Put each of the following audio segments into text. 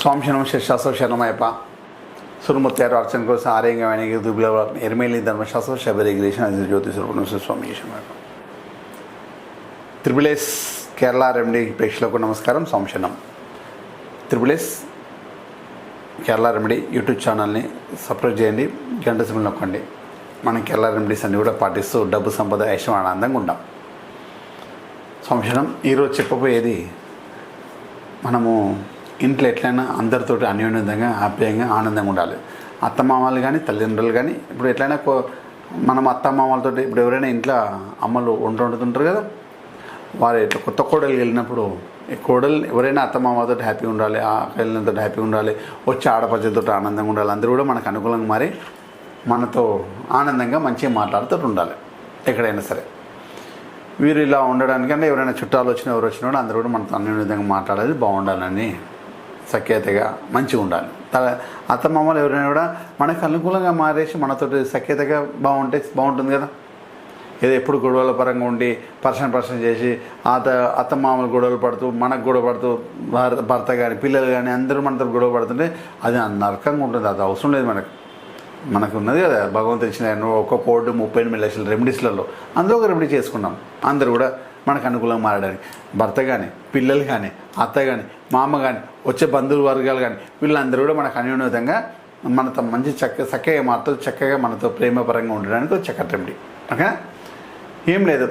స్వామి శరణం శశాస్త్ర శరణమయ్యప్ప సురుమూర్తి అర్చన కోసం ఆరోగ్యమైన ఎరుమేలి ఎరిమేలి ధర్మశాస్త్ర శబరిగిరీషన్ అది జ్యోతి స్వరూపం స్వామి త్రిబులేస్ కేరళ రెమెడీ ప్రేక్షకులకు నమస్కారం సంశనం త్రిబులేస్ కేరళ రెమెడీ యూట్యూబ్ ఛానల్ని సబ్స్క్రైబ్ చేయండి గంట సిమ్ నొక్కండి. మనం కేరళ రెమెడీస్ అన్ని కూడా పాటిస్తూ డబ్బు సంపద ఐశ్వం ఆనందంగా ఉంటాం. సంశనం ఈరోజు చెప్పబోయేది మనము ఇంట్లో ఎట్లయినా అందరితోటి అన్యోన్యంగా ఆప్యాయంగా ఆనందంగా ఉండాలి. అత్తమామలు కానీ తల్లిదండ్రులు కానీ ఇప్పుడు ఎట్లయినా కో- మనం అత్తమామలతో ఇప్పుడు ఎవరైనా ఇంట్లో అమ్మలు వంట వండుతుంటారు కదా వారు ఇట్లా కొత్త కోడలు వెళ్ళినప్పుడు కోడలు ఎవరైనా అత్తమామతో హ్యాపీగా ఉండాలి ఆ వెళ్ళినతో హ్యాపీగా ఉండాలి వచ్చి ఆడపచ్చలతో ఆనందంగా ఉండాలి అందరూ కూడా మనకు అనుకూలంగా మారి మనతో ఆనందంగా మంచిగా మాట్లాడుతూ ఉండాలి ఎక్కడైనా సరే. వీరు ఇలా ఉండడానికంటే ఎవరైనా చుట్టాలు వచ్చినా ఎవరు వచ్చినా కూడా అందరూ కూడా మనతో అన్ని విధంగా మాట్లాడేది బాగుండాలని సఖ్యతగా మంచిగా ఉండాలి. త- అత్తమామలు ఎవరైనా కూడా మనకు అనుకూలంగా మారేసి మనతో సఖ్యతగా బాగుంటే బాగుంటుంది కదా. ఏదో ఎప్పుడు గొడవల పరంగా ఉండి పర్సన్ పర్సన్ చేసి అత్త అత్త మామలు గొడవలు పడుతూ మనకు గొడవ పడుతూ భర్త కానీ పిల్లలు కానీ అందరూ మనతో గొడవ పడుతుంటే అది నరకంగా ఉంటుంది. అది అవసరం లేదు మనకు. మనకు ఉన్నది కదా. భగవంతుడు ఇచ్చిన ఒక కోటి ముప్పై ఎనిమిది లక్షల రెమెడీస్లలో అందులో ఒక రెమెడీ చేసుకున్నాం. అందరూ కూడా మనకు అనుకూలంగా మారడానికి. భర్త కానీ పిల్లలు కానీ అత్త కానీ మామ కానీ వచ్చే బంధువుల వర్గాలు కానీ వీళ్ళందరూ కూడా మనకు అన్యోన్యతంగా మనతో మంచి చక్క చక్కగా మాతో చక్కగా మనతో ప్రేమపరంగా ఉండడానికి ఒక చక్కటి రెమెడీ ఓకే? ఏం లేదు.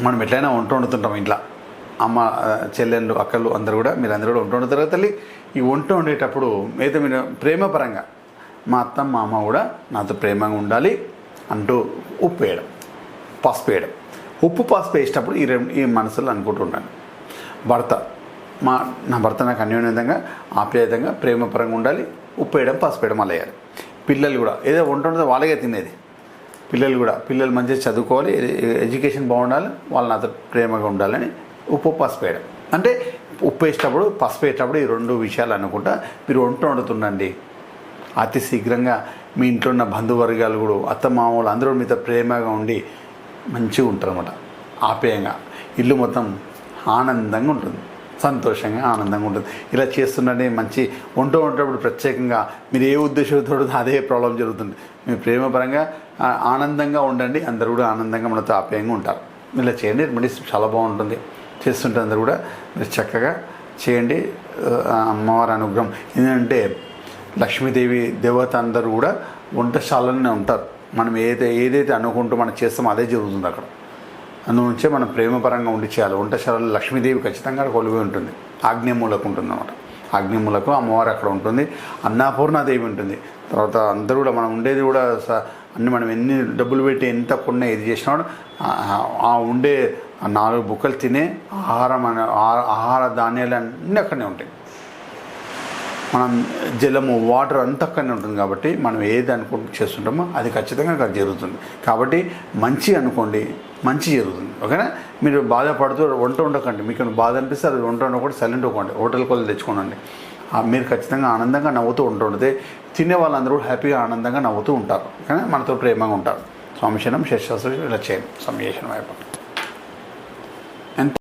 మనం ఎట్లయినా వంట వండుతుంటాం ఇంట్లో. అమ్మ చెల్లెళ్ళు అక్కలు అందరూ కూడా మీరు అందరూ కూడా వంట వండుతారు తల్లి. ఈ వంట వండేటప్పుడు అయితే మీరు ప్రేమపరంగా మా అత్త మా అమ్మ కూడా నాతో ప్రేమగా ఉండాలి అంటూ ఉప్పు వేయడం పసుపు వేయడం. ఉప్పు పసుపు వేసేటప్పుడు ఈ రెండు ఈ మనసులో అనుకుంటుంటాను. భర్త మా నా భర్త నాకు అన్యోన్యంగా ఆప్యాయతంగా ప్రేమపరంగా ఉండాలి ఉప్పు వేయడం పసుపు వేయడం అలా వేయాలి. పిల్లలు కూడా ఏదో వంట వండితే వాళ్ళకే తినేది. పిల్లలు కూడా పిల్లలు మంచిగా చదువుకోవాలి ఎడ్యుకేషన్ బాగుండాలి వాళ్ళు నాతో ప్రేమగా ఉండాలని ఉప్పు పసుపు వేయడం. అంటే ఉప్పు వేసేటప్పుడు పసుపు వేసేటప్పుడు ఈ రెండు విషయాలు అనుకుంటా మీరు వంట వండుతుండండి. అతి శీఘ్రంగా మీ ఇంట్లో ఉన్న బంధువర్గాలు కూడా అత్తమామలు అందరూ మీతో ప్రేమగా ఉండి మంచిగా ఉంటారు అనమాట ఆప్యాయంగా. ఇల్లు మొత్తం ఆనందంగా ఉంటుంది. సంతోషంగా ఆనందంగా ఉంటుంది. ఇలా చేస్తుండే మంచి వంట వంటప్పుడు ప్రత్యేకంగా మీరు ఏ ఉద్దేశంతో అదే ప్రాబ్లం జరుగుతుంది. మీ ప్రేమపరంగా ఆనందంగా ఉండండి. అందరూ కూడా ఆనందంగా మనతో ఆప్యాయంగా ఉంటారు. ఇలా చేయండి. మెడిస్ చాలా బాగుంటుంది. చేస్తుంటే అందరూ కూడా మీరు చక్కగా చేయండి. అమ్మవారి అనుగ్రహం. ఏంటంటే లక్ష్మీదేవి దేవత అందరూ కూడా వంటశాలలోనే ఉంటారు. మనం ఏదైతే ఏదైతే అనుకుంటూ మనం చేస్తామో అదే జరుగుతుంది అక్కడ. అందునుంచే మనం ప్రేమపరంగా ఉండి చేయాలి. వంటశాలలో లక్ష్మీదేవి ఖచ్చితంగా కొలువి ఉంటుంది. ఆగ్నేయమూలకు ఉంటుంది అనమాట ఆగ్నేయమూలకు అమ్మవారు అక్కడ ఉంటుంది. అన్నపూర్ణాదేవి ఉంటుంది. తర్వాత అందరూ కూడా మనం ఉండేది కూడా స- అన్ని మనం ఎన్ని డబ్బులు పెట్టి ఎంత కొన్నా ఏది చేసినా కూడా ఆ- ఉండే నాలుగు బుక్కలు తినే ఆహారం అనే ఆహార ధాన్యాలు అన్నీ అక్కడనే ఉంటాయి. మనం జలము వాటర్ అంతా అక్కడనే ఉంటుంది కాబట్టి మనం ఏది అనుకుంటూ చేస్తుంటామో అది ఖచ్చితంగా అక్కడ జరుగుతుంది. కాబట్టి మంచి అనుకోండి మంచి జరుగుతుంది. ఓకేనా? మీరు బాధపడుతూ వంట ఉండకండి మీకు బాధ అనిపిస్తే అది వంట ఉండకూడదు సైలెంట్ అవ్వకండి హోటల్ కొలు తెచ్చుకోనండి. మీరు ఖచ్చితంగా ఆనందంగా నవ్వుతూ వంట తినే వాళ్ళందరూ హ్యాపీగా ఆనందంగా నవ్వుతూ ఉంటారు. ఓకేనా? మనతో ప్రేమగా ఉంటారు. స్వామిశనం శేషాస్త్రి ఇలా చేయండి. స్వామి అయిపోతుంది